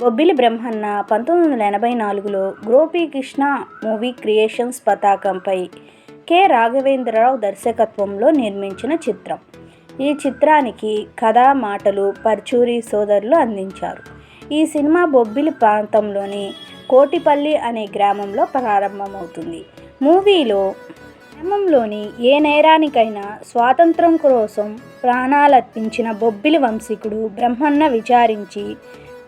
బొబ్బిలి బ్రహ్మన్న పంతొమ్మిది వందల ఎనభై నాలుగులో గోపీకృష్ణ మూవీ క్రియేషన్స్ పతాకంపై కె. రాఘవేంద్రరావు దర్శకత్వంలో నిర్మించిన చిత్రం. ఈ చిత్రానికి కథ మాటలు పర్చూరి సోదరులు అందించారు. ఈ సినిమా బొబ్బిలి ప్రాంతంలోని కోటిపల్లి అనే గ్రామంలో ప్రారంభమవుతుంది. మూవీలో గ్రామంలోని ఏ నేరానికైనా స్వాతంత్రం కోసం ప్రాణాలర్పించిన బొబ్బిలి వంశీకుడు బ్రహ్మన్న విచారించి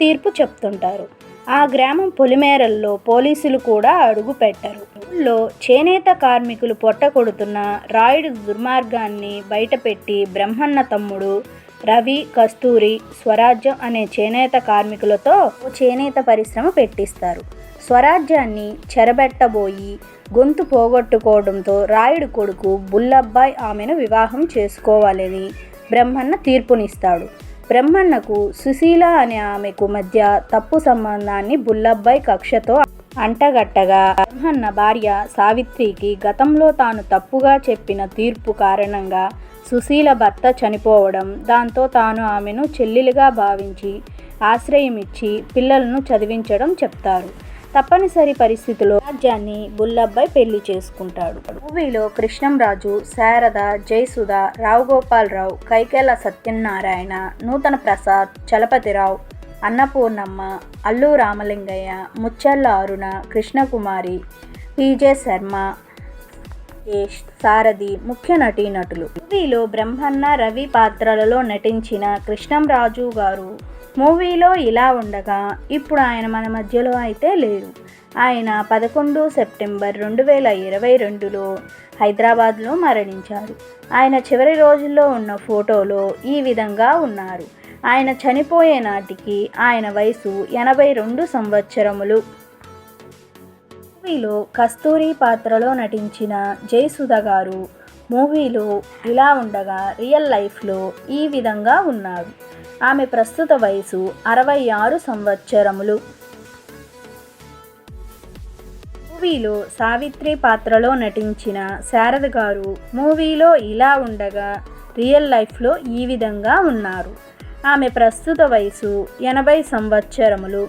తీర్పు చెప్తుంటారు. ఆ గ్రామం పొలిమేరల్లో పోలీసులు కూడా అడుగు పెట్టరు. ఊళ్ళో చేనేత కార్మికులు పొట్టకొడుతున్న రాయుడు దుర్మార్గాన్ని బయటపెట్టి బ్రహ్మన్న తమ్ముడు రవి కస్తూరి స్వరాజ్యం అనే చేనేత కార్మికులతో చేనేత పరిశ్రమ పెట్టిస్తారు. స్వరాజ్యాన్ని చెరబెట్టబోయి గొంతు పోగొట్టుకోవడంతో రాయుడు కొడుకు బుల్లబ్బాయ్ ఆమెను వివాహం చేసుకోవాలని బ్రహ్మన్న తీర్పునిస్తాడు. బ్రహ్మన్నకు సుశీల అనే ఆమెకు మధ్య తప్పు సంబంధాన్ని బుల్లబ్బాయి కక్షతో అంటగట్టగా. బ్రహ్మన్న భార్య సావిత్రికి గతంలో తాను తప్పుగా చెప్పిన తీర్పు కారణంగా సుశీల భర్త చనిపోవడం దాంతో తాను ఆమెను చెల్లెలుగా భావించి ఆశ్రయమిచ్చి పిల్లలను చదివించడం చెప్తారు. తప్పనిసరి పరిస్థితిలో రాజ్యాన్ని బుల్లబ్బాయ్ పెళ్ళి చేసుకుంటాడు. మూవీలో కృష్ణంరాజు శారద జయసుధ రావు గోపాలరావు కైకేల సత్యనారాయణ నూతన ప్రసాద్ చలపతిరావు అన్నపూర్ణమ్మ అల్లు రామలింగయ్య ముచ్చల్ల అరుణ కృష్ణకుమారి పీజే శర్మ యష్ సారథి ముఖ్య నటీనటులు. మూవీలో బ్రహ్మన్న రవి పాత్రలలో నటించిన కృష్ణంరాజు గారు మూవీలో ఇలా ఉండగా ఇప్పుడు ఆయన మన మధ్యలో అయితే లేరు. ఆయన పదకొండు సెప్టెంబర్ రెండు వేల ఇరవై రెండులో హైదరాబాద్లో మరణించారు. ఆయన చివరి రోజుల్లో ఉన్న ఫోటోలో ఈ విధంగా ఉన్నారు. ఆయన చనిపోయే నాటికి ఆయన వయసు ఎనభై రెండు సంవత్సరములు. మూవీలో కస్తూరి పాత్రలో నటించిన జయసుధ గారు మూవీలో ఇలా ఉండగా రియల్ లైఫ్లో ఈ విధంగా ఉన్నారు. ఆమె ప్రస్తుత వయసు అరవై ఆరు సంవత్సరములు. మూవీలో సావిత్రి పాత్రలో నటించిన శారద గారు మూవీలో ఇలా ఉండగా రియల్ లైఫ్లో ఈ విధంగా ఉన్నారు. ఆమె ప్రస్తుత వయసు ఎనభై సంవత్సరములు.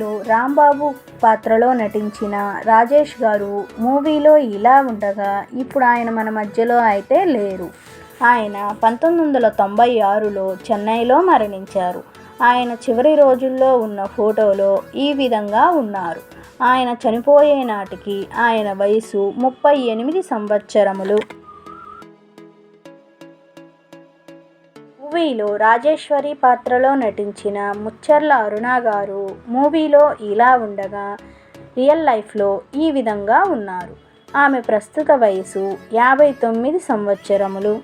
మూవీలో రాంబాబు పాత్రలో నటించిన రాజేష్ గారు మూవీలో ఇలా ఉండగా ఇప్పుడు ఆయన మన మధ్యలో అయితే లేరు. ఆయన పంతొమ్మిది వందల తొంభై ఆరులో చెన్నైలో మరణించారు. ఆయన చివరి రోజుల్లో ఉన్న ఫోటోలో ఈ విధంగా ఉన్నారు. ఆయన చనిపోయే నాటికి ఆయన వయసు ముప్పై ఎనిమిది సంవత్సరములు. మూవీలో రాజేశ్వరి పాత్రలో నటించిన ముచ్చర్ల అరుణ గారు మూవీలో ఇలా ఉండగా రియల్ లైఫ్లో ఈ విధంగా ఉన్నారు. ఆమె ప్రస్తుత వయసు యాభై తొమ్మిది సంవత్సరములు.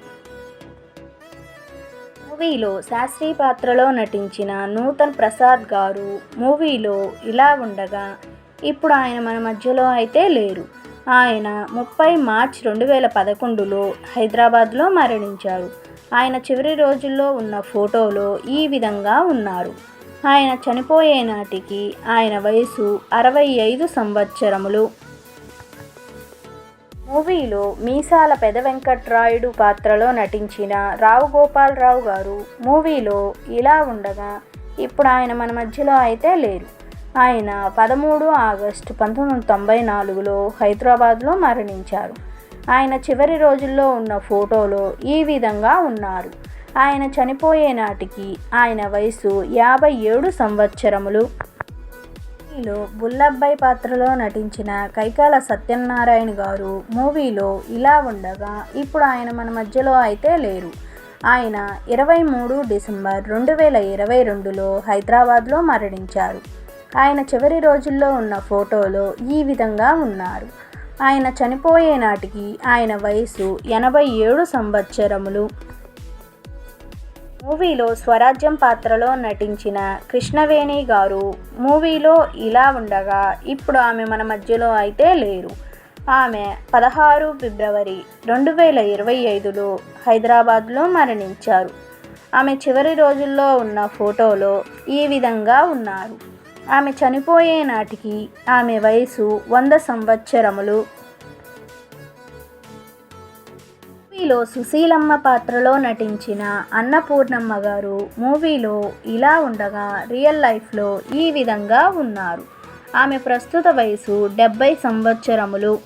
మూవీలో శాస్త్రి పాత్రలో నటించిన నూతన్ ప్రసాద్ గారు మూవీలో ఇలా ఉండగా ఇప్పుడు ఆయన మన మధ్యలో అయితే లేరు. ఆయన ముప్పై మార్చ్ రెండు వేల పదకొండులో హైదరాబాద్లో మరణించారు. ఆయన చివరి రోజుల్లో ఉన్న ఫోటోలో ఈ విధంగా ఉన్నారు. ఆయన చనిపోయే నాటికి ఆయన వయసు అరవై ఐదు సంవత్సరములు. మూవీలో మీసాల పెద వెంకట్రాయుడు పాత్రలో నటించిన రావు గోపాలరావు గారు మూవీలో ఇలా ఉండగా ఇప్పుడు ఆయన మన మధ్యలో అయితే లేరు. ఆయన పదమూడు ఆగస్టు పంతొమ్మిది వందల తొంభై నాలుగులో హైదరాబాద్లో మరణించారు. ఆయన చివరి రోజుల్లో ఉన్న ఫోటోలో ఈ విధంగా ఉన్నారు. ఆయన చనిపోయే నాటికి ఆయన వయసు యాభై ఏడు సంవత్సరములు. మూవీలో బుల్లబ్బాయి పాత్రలో నటించిన కైకాల సత్యనారాయణ గారు మూవీలో ఇలా ఉండగా ఇప్పుడు ఆయన మన మధ్యలో అయితే లేరు. ఆయన ఇరవై మూడు డిసెంబర్ రెండు వేల ఇరవై రెండులో హైదరాబాద్లో మరణించారు. ఆయన చివరి రోజుల్లో ఉన్న ఫోటోలో ఈ విధంగా ఉన్నారు. ఆయన చనిపోయే నాటికి ఆయన వయసు ఎనభై ఏడు సంవత్సరములు. మూవీలో స్వరాజ్యం పాత్రలో నటించిన కృష్ణవేణి గారు మూవీలో ఇలా ఉండగా ఇప్పుడు ఆమె మన మధ్యలో అయితే లేరు. ఆమె పదహారు ఫిబ్రవరి రెండు వేల ఇరవై ఐదులో హైదరాబాద్లో మరణించారు. ఆమె చివరి రోజుల్లో ఉన్న ఫోటోలో ఈ విధంగా ఉన్నారు. ఆమె చనిపోయే నాటికి ఆమె వయసు వంద సంవత్సరములు. మూవీలో సుశీలమ్మ పాత్రలో నటించిన అన్నపూర్ణమ్మ గారు మూవీలో ఇలా ఉండగా రియల్ లైఫ్లో ఈ విధంగా ఉన్నారు. ఆమె ప్రస్తుత వయసు డెబ్బై సంవత్సరములు.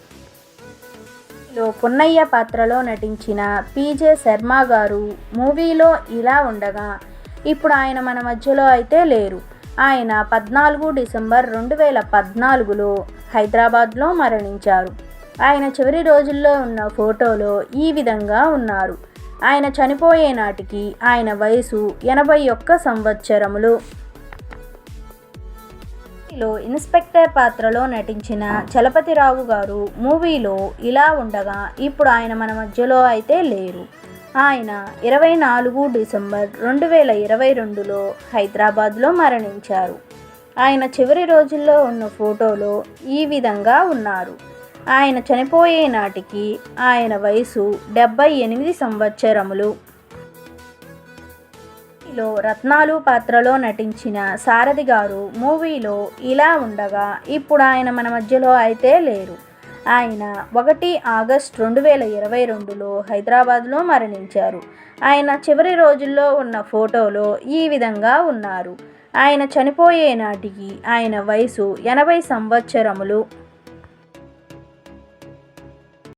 లో పున్నయ్య పాత్రలో నటించిన పీజే శర్మ గారు మూవీలో ఇలా ఉండగా ఇప్పుడు ఆయన మన మధ్యలో అయితే లేరు. ఆయన పద్నాలుగు డిసెంబర్ రెండు వేల పద్నాలుగులో హైదరాబాద్లో మరణించారు. ఆయన చివరి రోజుల్లో ఉన్న ఫోటోలో ఈ విధంగా ఉన్నారు. ఆయన చనిపోయే నాటికి ఆయన వయసు ఎనభై ఒక్క సంవత్సరములు. మూవీలో ఇన్స్పెక్టర్ పాత్రలో నటించిన చలపతిరావు గారు మూవీలో ఇలా ఉండగా ఇప్పుడు ఆయన మన మధ్యలో అయితే లేరు. ఆయన ఇరవై నాలుగు డిసెంబర్ రెండు వేల ఇరవై రెండులో హైదరాబాద్లో మరణించారు. ఆయన చివరి రోజుల్లో ఉన్న ఫోటోలో ఈ విధంగా ఉన్నారు. ఆయన చనిపోయే నాటికి ఆయన వయసు డెబ్బై ఎనిమిది సంవత్సరములు. లో రత్నాలు పాత్రలో నటించిన సారథి గారు మూవీలో ఇలా ఉండగా ఇప్పుడు ఆయన మన మధ్యలో అయితే లేరు. ఆయన ఒకటి ఆగస్ట్ రెండు వేల ఇరవై రెండులో హైదరాబాద్లో మరణించారు. ఆయన చివరి రోజుల్లో ఉన్న ఫోటోలో ఈ విధంగా ఉన్నారు. ఆయన చనిపోయే నాటికి ఆయన వయసు ఎనభై సంవత్సరములు